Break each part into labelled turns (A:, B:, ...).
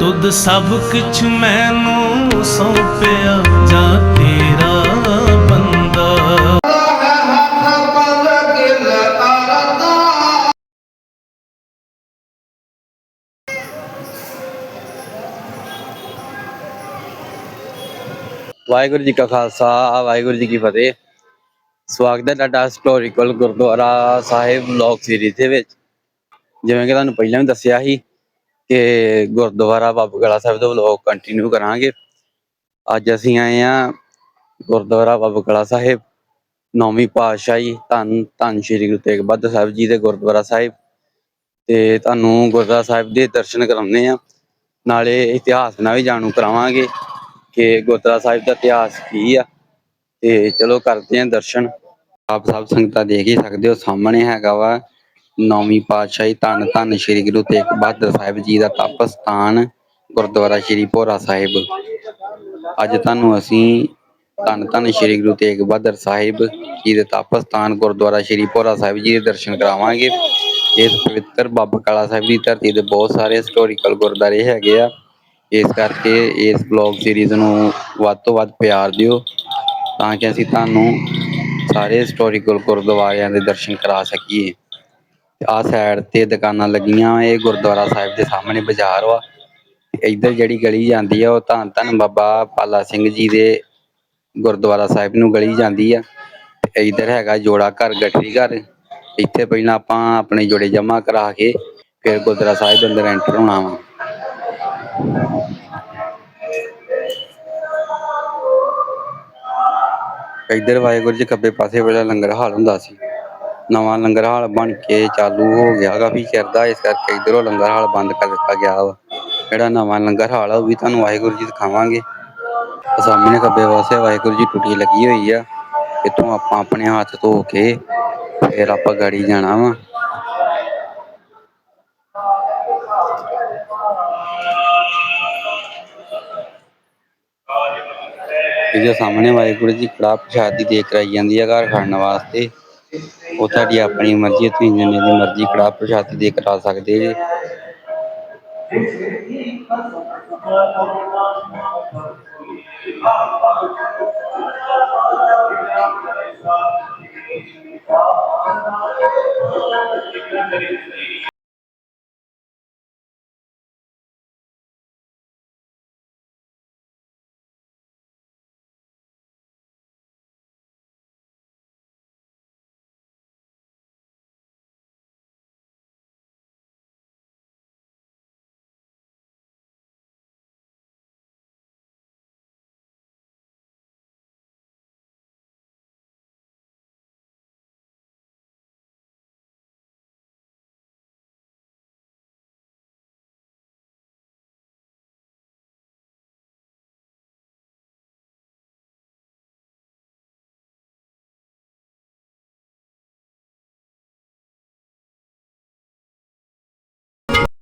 A: ਤੁਧ ਸਭ ਕੁਛ ਮੈਨੂੰ ਸੌਂਪਿਆ, ਜਾ ਤੇਰਾ ਬੰਦਾ।
B: ਵਾਹਿਗੁਰੂ ਜੀ ਕਾ ਖਾਲਸਾ, ਵਾਹਿਗੁਰੂ ਜੀ ਕੀ ਫਤਿਹ। ਸਵਾਗਤ ਹੈ ਤੁਹਾਡਾ historical gurdwara Sahib blog series ਦੇ ਵਿੱਚ। ਜਿਵੇਂ ਕਿ ਤੁਹਾਨੂੰ ਪਹਿਲਾਂ ਵੀ ਦੱਸਿਆ ਸੀ ਕਿ ਗੁਰਦੁਆਰਾ ਬਾਬਾ ਗਲਾ ਸਾਹਿਬ ਦਾ ਬਲੌਗ ਕੰਟੀਨਿਊ ਕਰਾਂਗੇ। ਅੱਜ ਅਸੀਂ ਆਏ ਆ ਗੁਰਦੁਆਰਾ ਬਾਬਾ ਗਲਾ ਸਾਹਿਬ, ਨੌਵੀਂ ਪਾਤਸ਼ਾਹੀ, ਧੰਨ ਧੰਨ ਸ਼੍ਰੀ ਗੁਰੂ ਤੇਗ ਬਹਾਦਰ ਸਾਹਿਬ ਜੀ ਦੇ ਗੁਰਦੁਆਰਾ ਸਾਹਿਬ। ਤੇ ਤੁਹਾਨੂੰ ਗੁਰਦੁਆਰਾ ਸਾਹਿਬ ਦੇ ਦਰਸ਼ਨ ਕਰਾਉਂਦੇ ਆ ਨਾਲੇ ਇਤਿਹਾਸ ਨਾਲ ਵੀ ਜਾਣੂ ਕਰਾਵਾਂਗੇ ਕਿ ਗੁਰਦੁਆਰਾ ਸਾਹਿਬ ਦਾ ਇਤਿਹਾਸ ਕੀ ਆ। ਤੇ ਚਲੋ ਕਰਦੇ ਆਂ ਦਰਸ਼ਨ। ਆਪ ਸਭ ਸੰਗਤਾਂ ਦੇਖ ਹੀ ਸਕਦੇ ਹੋ, ਸਾਹਮਣੇ ਹੈਗਾ ਵਾ ਨੌਵੀਂ ਪਾਤਸ਼ਾਹੀ ਧੰਨ ਧੰਨ ਸ੍ਰੀ ਗੁਰੂ ਤੇਗ ਬਹਾਦਰ ਸਾਹਿਬ ਜੀ ਦਾ ਤਪ ਸਥਾਨ ਗੁਰਦੁਆਰਾ ਸ੍ਰੀ ਭੋਰਾ ਸਾਹਿਬ। ਅੱਜ ਤੁਹਾਨੂੰ ਅਸੀਂ ਧੰਨ ਧੰਨ ਸ੍ਰੀ ਗੁਰੂ ਤੇਗ ਬਹਾਦਰ ਸਾਹਿਬ ਜੀ ਦੇ ਤਪ ਸਥਾਨ ਗੁਰਦੁਆਰਾ ਸ੍ਰੀ ਭੋਰਾ ਸਾਹਿਬ ਜੀ ਦੇ ਦਰਸ਼ਨ ਕਰਾਵਾਂਗੇ। ਇਸ ਪਵਿੱਤਰ ਬਾਬਾ ਕਾਲਾ ਸਾਹਿਬ ਦੀ ਧਰਤੀ ਦੇ ਬਹੁਤ ਸਾਰੇ ਹਿਸਟੋਰੀਕਲ ਗੁਰਦੁਆਰੇ ਹੈਗੇ ਆ। ਇਸ ਕਰਕੇ ਇਸ ਬਲੌਗ ਸੀਰੀਜ਼ ਨੂੰ ਵੱਧ ਤੋਂ ਵੱਧ ਪਿਆਰ ਦਿਓ ਤਾਂ ਕਿ ਅਸੀਂ ਤੁਹਾਨੂੰ ਸਾਰੇ ਹਿਸਟੋਰੀਕਲ ਗੁਰਦੁਆਰਿਆਂ ਦੇ ਦਰਸ਼ਨ ਕਰਾ ਸਕੀਏ। ਆਹ ਸਾਈਡ ਤੇ ਦੁਕਾਨਾਂ ਲੱਗੀਆਂ ਵਾ, ਇਹ ਗੁਰਦੁਆਰਾ ਸਾਹਿਬ ਦੇ ਸਾਹਮਣੇ ਬਾਜ਼ਾਰ ਵਾ। ਇੱਧਰ ਜਿਹੜੀ ਗਲੀ ਜਾਂਦੀ ਆ, ਉਹ ਧੰਨ ਧੰਨ ਬਾਬਾ ਪਾਲਾ ਸਿੰਘ ਜੀ ਦੇ ਗੁਰਦੁਆਰਾ ਸਾਹਿਬ ਨੂੰ ਗਲੀ ਜਾਂਦੀ ਆ। ਤੇ ਇੱਧਰ ਹੈਗਾ ਜੋੜਾ ਘਰ, ਗਠਰੀ ਘਰ। ਇੱਥੇ ਪਹਿਲਾਂ ਆਪਾਂ ਆਪਣੇ ਜੋੜੇ ਜਮ੍ਹਾਂ ਕਰਾ ਕੇ ਫਿਰ ਗੁਰਦੁਆਰਾ ਸਾਹਿਬ ਦੇ ਅੰਦਰ ਐਂਟਰ ਹੋਣਾ ਵਾ। ਇੱਧਰ ਵਾਹਿਗੁਰੂ ਜੀ ਖੱਬੇ ਪਾਸੇ ਵੇਲੇ ਲੰਗਰ ਹਾਲ ਹੁੰਦਾ ਸੀ। ਨਵਾਂ ਲੰਗਰ ਹਾਲ ਬਣ ਕੇ ਚਾਲੂ ਹੋ ਗਿਆ ਕਾਫੀ ਚਿਰ ਦਾ ਇਸ ਕਰਕੇ ਇੱਧਰੋਂ ਲੰਗਰ ਹਾਲ ਬੰਦ ਕਰ ਦਿੱਤਾ ਗਿਆ ਵਾ। ਜਿਹੜਾ ਨਵਾਂ ਲੰਗਰ ਹਾਲ ਆ, ਉਹ ਵੀ ਤੁਹਾਨੂੰ ਵਾਹਿਗੁਰੂ ਜੀ ਦਿਖਾਵਾਂਗੇ। ਸਾਹਮਣੇ ਖੱਬੇ ਪਾਸੇ ਵਾਹਿਗੁਰੂ ਜੀ ਟੁੱਟੀ ਲੱਗੀ ਹੋਈ ਆ। ਇੱਥੋਂ ਆਪਾਂ ਆਪਣੇ ਹੱਥ ਧੋ ਕੇ ਫਿਰ ਆਪਾਂ ਗਾੜੀ ਜਾਣਾ ਵਾ। ਇਹਦੇ ਸਾਹਮਣੇ ਵਾਹਿਗੁਰੂ ਜੀ ਕੜਾ ਪ੍ਰਸ਼ਾਦ ਦੀ ਦੇਖ ਕਰਾਈ ਜਾਂਦੀ ਆ ਘਰ ਖਾਣ ਵਾਸਤੇ। ਉਹ ਤੁਹਾਡੀ ਆਪਣੀ ਮਰਜ਼ੀ ਹੈ, ਤੁਸੀਂ ਜਿੰਨੇ ਦੀ ਮਰਜ਼ੀ ਕੜਾ ਪ੍ਰਸ਼ਾਦ ਦੇ ਕਰਾ ਸਕਦੇ ਜੀ।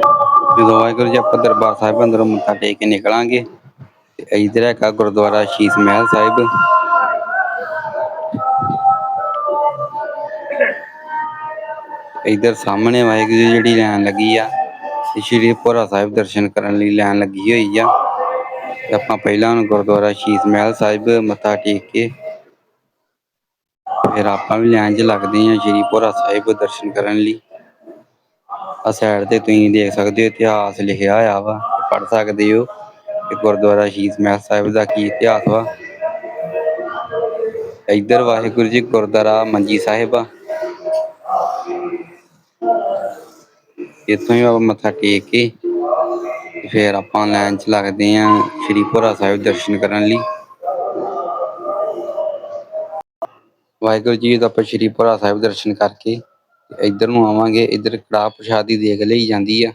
B: ਜਦੋਂ ਵਾਹਿਗੁਰੂ ਜੀ ਆਪਾਂ ਦਰਬਾਰ ਸਾਹਿਬ ਅੰਦਰੋਂ ਮੱਥਾ ਟੇਕ ਕੇ ਨਿਕਲਾਂਗੇ, ਤੇ ਇੱਧਰ ਹੈਗਾ ਗੁਰਦੁਆਰਾ ਸ਼ੀਸ਼ ਮਹਿਲ ਸਾਹਿਬ। ਇੱਧਰ ਸਾਹਮਣੇ ਵਾਹਿਗੁਰੂ ਜੀ ਜਿਹੜੀ ਲਾਈਨ ਲੱਗੀ ਆ ਤੇ ਸ਼੍ਰੀ ਭੋਰਾ ਸਾਹਿਬ ਦਰਸ਼ਨ ਕਰਨ ਲਈ ਲਾਈਨ ਲੱਗੀ ਹੋਈ ਆ। ਤੇ ਆਪਾਂ ਪਹਿਲਾਂ ਹੁਣ ਗੁਰਦੁਆਰਾ ਸ਼ੀਸ਼ ਮਹਿਲ ਸਾਹਿਬ ਮੱਥਾ ਟੇਕ ਕੇ, ਫਿਰ ਆਪਾਂ ਵੀ ਲਾਈਨ 'ਚ ਲੱਗਦੇ ਹਾਂ ਸ਼੍ਰੀ ਭੋਰਾ ਸਾਹਿਬ ਦਰਸ਼ਨ ਕਰਨ ਲਈ। ਆ ਸਾਈਡ ਤੇ ਤੁਸੀਂ ਦੇਖ ਸਕਦੇ ਹੋ ਇਤਿਹਾਸ ਲਿਖਿਆ ਹੋਇਆ ਵਾ ਪੜ ਸਕਦੇ ਹੋ ਕਿ ਗੁਰਦੁਆਰਾ ਸ਼ੀਸ਼ ਮਹਿਲ ਸਾਹਿਬ ਦਾ ਕੀ ਇਤਿਹਾਸ ਵਾ। ਇੱਧਰ ਵਾਹਿਗੁਰੂ ਜੀ ਗੁਰਦੁਆਰਾ ਮੰਜੀ ਸਾਹਿਬ ਆ। ਇੱਥੋਂ ਹੀ ਆਪਾਂ ਮੱਥਾ ਟੇਕ ਕੇ ਤੇ ਫਿਰ ਆਪਾਂ ਲਾਈਨ 'ਚ ਲੱਗਦੇ ਆਂ ਸ਼੍ਰੀ ਭੋਰਾ ਸਾਹਿਬ ਦਰਸ਼ਨ ਕਰਨ ਲਈ। ਵਾਹਿਗੁਰੂ ਜੀ ਦਾ ਆਪਾਂ ਸ਼੍ਰੀ ਭੋਰਾ ਸਾਹਿਬ ਦਰਸ਼ਨ ਕਰਕੇ ਇੱਧਰ ਨੂੰ ਆਵਾਂਗੇ, ਇੱਧਰ ਕੜਾਹ ਪ੍ਰਸ਼ਾਦ ਦੀ ਦੇਗ ਲਈ ਜਾਂਦੀ ਆ।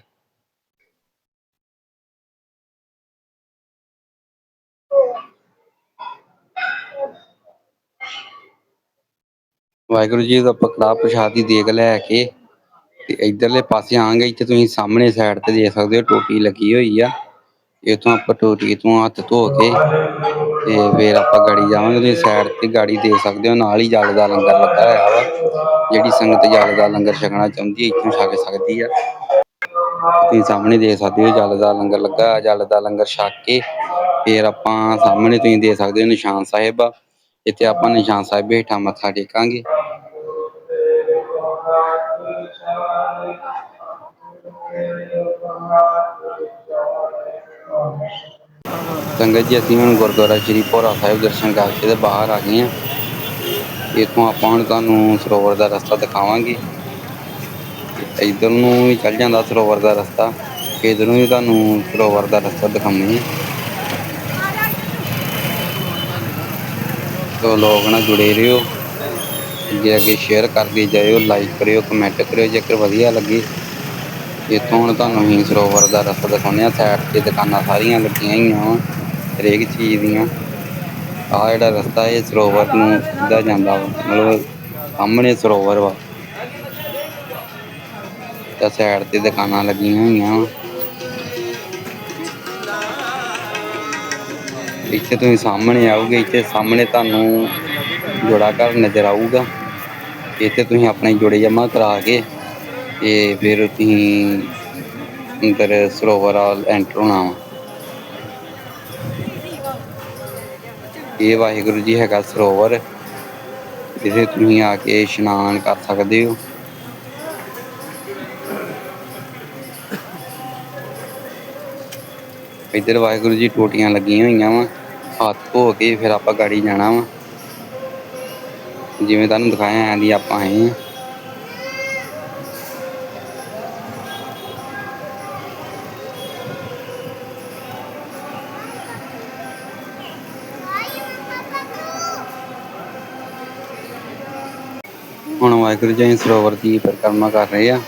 B: ਵਾਹਿਗੁਰੂ ਜੀ ਦਾ ਆਪਾਂ ਕੜਾਹ ਪ੍ਰਸ਼ਾਦ ਦੀ ਦੇਗ ਲੈ ਕੇ ਤੇ ਇਧਰਲੇ ਪਾਸੇ ਆਵਾਂਗੇ, ਇੱਥੇ ਤੁਸੀਂ ਸਾਹਮਣੇ ਸਾਈਡ ਤੇ ਦੇਖ ਸਕਦੇ ਹੋ, ਟੋਟੀ ਲੱਗੀ ਹੋਈ ਆ। ਇਥੋਂ ਆਪਾਂ ਟੋਟੀ ਤੋਂ ਹੱਥ ਧੋ ਕੇ ਤੇ ਫਿਰ ਆਪਾਂ ਗਾੜੀ ਜਾਵਾਂਗੇ, ਤੁਸੀਂ ਸਾਈਡ ਤੇ ਗਾੜੀ ਦੇਖ ਸਕਦੇ ਹੋ, ਨਾਲ ਹੀ ਜਲ ਦਾ ਲੰਗਰ ਲੱਗਾ ਹੋਇਆ ਵਾ। ਜਿਹੜੀ ਸੰਗਤ ਜਲ ਦਾ ਲੰਗਰ ਛਕਣਾ ਚਾਹੁੰਦੀ ਹੈ, ਇੱਥੋਂ ਛਕ ਸਕਦੀ ਆ। ਤੁਸੀਂ ਸਾਹਮਣੇ ਦੇਖ ਸਕਦੇ ਹੋ, ਜਲ ਦਾ ਲੰਗਰ ਲੱਗਾ, ਜਲ ਦਾ ਲੰਗਰ ਛਕ ਕੇ ਫਿਰ ਆਪਾਂ ਸਾਹਮਣੇ ਤੁਸੀਂ ਦੇਖ ਸਕਦੇ ਹੋ ਨਿਸ਼ਾਨ ਸਾਹਿਬ ਇੱਥੇ ਆਪਾਂ ਨਿਸ਼ਾਨ ਸਾਹਿਬ ਹੇਠਾਂ ਮੱਥਾ ਟੇਕਾਂਗੇ। ਸੰਗਤ ਜੀ, ਅਸੀਂ ਹੁਣ ਗੁਰਦੁਆਰਾ ਸ਼੍ਰੀ ਭੋਰਾ ਸਾਹਿਬ ਦਰਸ਼ਨ ਕਰਕੇ ਤੇ ਬਾਹਰ ਆ ਗਏ ਹਾਂ ਇੱਥੋਂ ਆਪਾਂ ਹੁਣ ਤੁਹਾਨੂੰ ਸਰੋਵਰ ਦਾ ਰਸਤਾ ਦਿਖਾਵਾਂਗੇ। ਇਧਰ ਨੂੰ ਵੀ ਚੱਲ ਜਾਂਦਾ ਸਰੋਵਰ ਦਾ ਰਸਤਾ। ਇਧਰ ਨੂੰ ਵੀ ਤੁਹਾਨੂੰ ਸਰੋਵਰ ਦਾ ਰਸਤਾ ਦਿਖਾਉਂਦੇ ਹਾਂ। ਤੋ ਲੋਕ ਨਾਲ ਜੁੜੇ ਰਹੋ। ਅੱਗੇ ਅੱਗੇ ਸ਼ੇਅਰ ਕਰਦੇ ਜਾਇਓ ਲਾਈਕ ਕਰਿਓ ਕਮੈਂਟ ਕਰਿਓ, ਜੇਕਰ ਵਧੀਆ ਲੱਗੇ। ਇੱਥੋਂ ਹੁਣ ਤੁਹਾਨੂੰ ਹੀ ਸਰੋਵਰ ਦਾ ਰਸਤਾ ਦਿਖਾਉਂਦੇ ਆ ਸਾਈਡ ਤੇ ਦੁਕਾਨਾਂ ਸਾਰੀਆਂ ਲੱਗੀਆਂ ਹੋਈਆਂ ਵਾ, ਹਰੇਕ ਚੀਜ਼ ਦੀਆਂ। ਆਹ ਜਿਹੜਾ ਰਸਤਾ ਇਹ ਸਰੋਵਰ ਨੂੰ ਸਿੱਧਾ ਜਾਂਦਾ ਵਾ, ਮਤਲਬ ਸਾਹਮਣੇ ਸਰੋਵਰ ਵਾ। ਤੇ ਸਾਈਡ ਤੇ ਦੁਕਾਨਾਂ ਲੱਗੀਆਂ ਹੋਈਆਂ ਵਾ। ਇੱਥੇ ਤੁਸੀਂ ਸਾਹਮਣੇ ਆਓਗੇ, ਇੱਥੇ ਸਾਹਮਣੇ ਤੁਹਾਨੂੰ ਜੋੜਾ ਘਰ ਨਜ਼ਰ ਆਊਗਾ। ਇੱਥੇ ਤੁਸੀਂ ਆਪਣੇ ਜੋੜੇ ਜਮ੍ਹਾਂ ਕਰਾ ਕੇ ਤੇ ਫਿਰ ਤੁਸੀਂ ਅੰਦਰ ਸਰੋਵਰ ਵੱਲ ਐਂਟਰ ਹੋਣਾ ਵਾ। ਇਹ ਵਾਹਿਗੁਰੂ ਜੀ ਹੈਗਾ ਸਰੋਵਰ, ਜਿੱਥੇ ਤੁਸੀਂ ਆ ਕੇ ਇਸ਼ਨਾਨ ਕਰ ਸਕਦੇ ਹੋ। ਇੱਧਰ ਵਾਹਿਗੁਰੂ ਜੀ ਟੋਟੀਆਂ ਲੱਗੀਆਂ ਹੋਈਆਂ ਵਾ, ਹੱਥ ਧੋ ਕੇ ਫਿਰ ਆਪਾਂ ਗਾੜੀ ਜਾਣਾ ਵਾ। ਜਿਵੇਂ ਤੁਹਾਨੂੰ ਦਿਖਾਇਆ, ਐਂ ਦੀ ਆਪਾਂ ਆਏ ਹਾਂ ਵਾਹਿਗੁਰੂ ਜੀ ਸਰੋਵਰ ਦੀ ਪਰਿਕਰਮਾ ਕਰ ਰਹੇ ਆ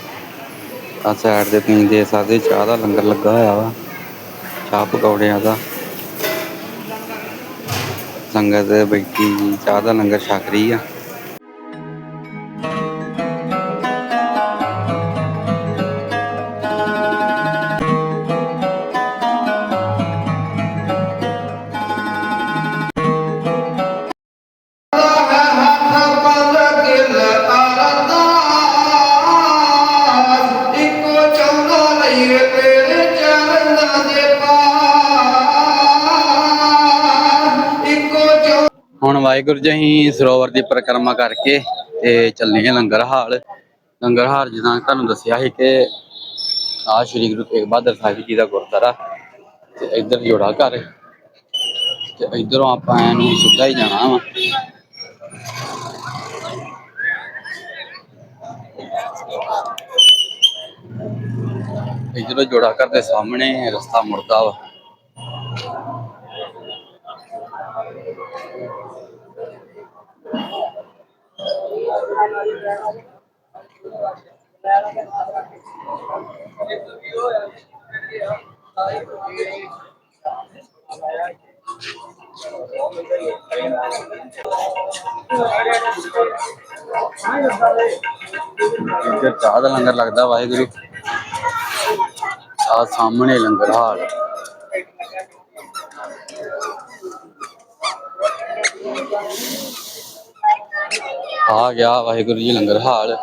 B: ਆ ਸਾਈਡ ਤੇ ਤੁਸੀਂ ਦੇਖ ਸਕਦੇ ਚਾਹ ਦਾ ਲੰਗਰ ਲੱਗਾ ਹੋਇਆ ਵਾ, ਚਾਹ ਪਕੌੜਿਆਂ ਦਾ। ਸੰਗਤ ਬੈਠੀ ਚਾਹ ਦਾ ਲੰਗਰ ਛਕ ਰਹੀ ਆ। ਵਾਹਿਗੁਰੂ ਜੀ, ਅਸੀਂ ਸਰੋਵਰ ਦੀ ਪਰਿਕਰਮਾ ਕਰਕੇ ਤੇ ਚੱਲੇ ਹਾਂ ਲੰਗਰ ਹਾਲ ਲੰਗਰ ਹਾਲ ਜਿੱਦਾਂ ਤੁਹਾਨੂੰ ਦੱਸਿਆ ਸੀ ਕਿ ਆ ਸ਼੍ਰੀ ਗੁਰੂ ਤੇਗ ਬਹਾਦਰ ਸਾਹਿਬ ਜੀ ਦਾ ਗੁਰਦੁਆਰਾ ਤੇ ਇੱਧਰ ਜੋੜਾ ਘਰ। ਤੇ ਇੱਧਰੋਂ ਆਪਾਂ ਇਹਨੂੰ ਸਿੱਧਾ ਹੀ ਜਾਣਾ ਵਾ। ਇੱਧਰੋਂ ਜੋੜਾ ਘਰ ਦੇ ਸਾਹਮਣੇ ਰਸਤਾ ਮੁੜਦਾ ਵਾ। ਚਾਹ ਦਾ ਲੰਗਰ ਲੱਗਦਾ ਵਾਹਿਗੁਰੂ ਆ ਸਾਹਮਣੇ ਲੰਗਰ ਹਾਲ ਆ ਗਿਆ ਵਾਹਿਗੁਰੂ ਜੀ ਲੰਗਰ ਹਾਲ।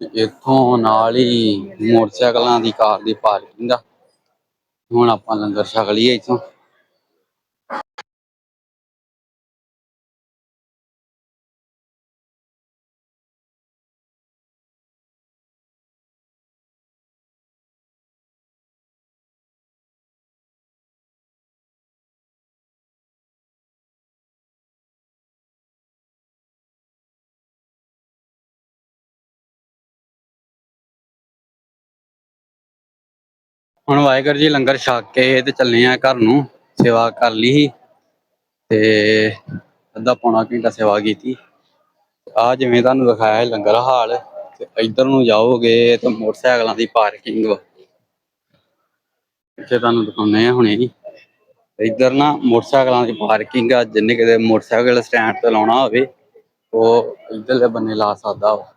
B: ਤੇ ਇੱਥੋਂ ਨਾਲ ਹੀ ਮੋਟਰਸਾਈਕਲਾਂ ਦੀ ਕਾਰ ਦੀ ਪਾਰਕਿੰਗ ਦਾ ਹੁਣ ਆਪਾਂ ਲੰਗਰ ਛਕ ਲਈਏ ਇੱਥੋਂ। ਹੁਣ ਵਾਹਿਗੁਰੂ ਜੀ ਲੰਗਰ ਛਕ ਕੇ ਤੇ ਚੱਲੇ ਆ ਘਰ ਨੂੰ, ਸੇਵਾ ਕਰ ਲਈ ਸੀ ਤੇ ਅੱਧਾ ਪੌਣਾ ਘੰਟਾ ਸੇਵਾ ਕੀਤੀ। ਆ ਜਿਵੇਂ ਤੁਹਾਨੂੰ ਦਿਖਾਇਆ ਹੈ ਲੰਗਰ ਹਾਲ, ਤੇ ਇੱਧਰ ਨੂੰ ਜਾਓਗੇ ਤੇ ਮੋਟਰਸਾਈਕਲਾਂ ਦੀ ਪਾਰਕਿੰਗ ਇੱਥੇ ਤੁਹਾਨੂੰ ਦਿਖਾਉਂਦੇ ਆ ਹੁਣੇ ਹੀ ਇੱਧਰ ਨਾ ਮੋਟਰਸਾਈਕਲਾਂ ਦੀ ਪਾਰਕਿੰਗ ਆ, ਜਿੰਨੇ ਕਿਤੇ ਮੋਟਰਸਾਈਕਲ ਸਟੈਂਡ ਤੇ ਲਾਉਣਾ ਹੋਵੇ, ਉਹ ਇੱਧਰਲੇ ਬੰਨੇ ਲਾ ਸਕਦਾ ਵਾ।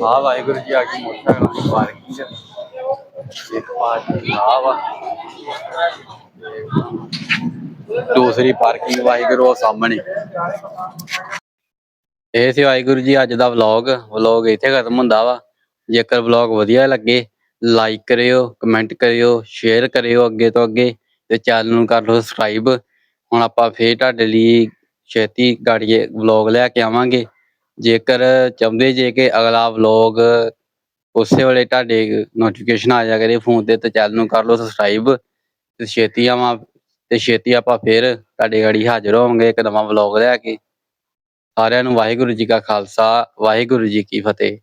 B: ਆ ਵਾਹਿਗੁਰੂ ਜੀ, ਆ ਕੇ ਮੋਟਰਸਾਈਕਲਾਂ ਦੀ ਪਾਰਕਿੰਗ ਇੱਕ ਪਾਰਕਿੰਗ ਆ ਵਾ। ਦੂਸਰੀ ਪਾਰਕਿੰਗ ਵਾਹਿਗੁਰੂ ਉਹ ਸਾਹਮਣੇ। ਇਹ ਸੀ ਵਾਹਿਗੁਰੂ ਜੀ, ਅੱਜ ਦਾ ਵਲੌਗ। ਵਲੌਗ ਇੱਥੇ ਖਤਮ ਹੁੰਦਾ ਵਾ। ਜੇਕਰ ਵਲੌਗ ਵਧੀਆ ਲੱਗੇ, ਲਾਈਕ ਕਰਿਓ, ਕਮੈਂਟ ਕਰਿਓ, ਸ਼ੇਅਰ ਕਰਿਓ ਅੱਗੇ ਤੋਂ ਅੱਗੇ। ਤੇ ਚੈਨਲ ਨੂੰ ਕਰ ਲਓ ਸਬਸਕ੍ਰਾਈਬ। ਹੁਣ ਆਪਾਂ ਫੇਰ ਤੁਹਾਡੇ ਲਈ ਛੇਤੀ ਗਾੜੀਏ ਵਲੌਗ ਲੈ ਕੇ ਆਵਾਂਗੇ। ਜੇਕਰ ਚਾਹੁੰਦੇ ਜੇ ਕਿ ਅਗਲਾ ਵਲੋਗ ਉਸੇ ਵੇਲੇ ਤੁਹਾਡੇ ਨੋਟੀਫਿਕੇਸ਼ਨ ਆ ਜਾ ਕਰੇ ਫੋਨ ਤੇ ਤੇ ਚੈਨਲ ਨੂੰ ਕਰ ਲਓ ਸਬਸਕ੍ਰਾਈਬ ਤੇ ਛੇਤੀ ਆਵਾਂ, ਤੇ ਛੇਤੀ ਆਪਾਂ ਫੇਰ ਤੁਹਾਡੇ ਗਾੜੀ ਹਾਜ਼ਰ ਹੋਵਾਂਗੇ ਇੱਕ ਨਵਾਂ ਵਲੌਗ ਲੈ ਕੇ। ਸਾਰਿਆਂ ਨੂੰ ਵਾਹਿਗੁਰੂ ਜੀ ਕਾ ਖਾਲਸਾ, ਵਾਹਿਗੁਰੂ ਜੀ ਕੀ ਫਤਿਹ।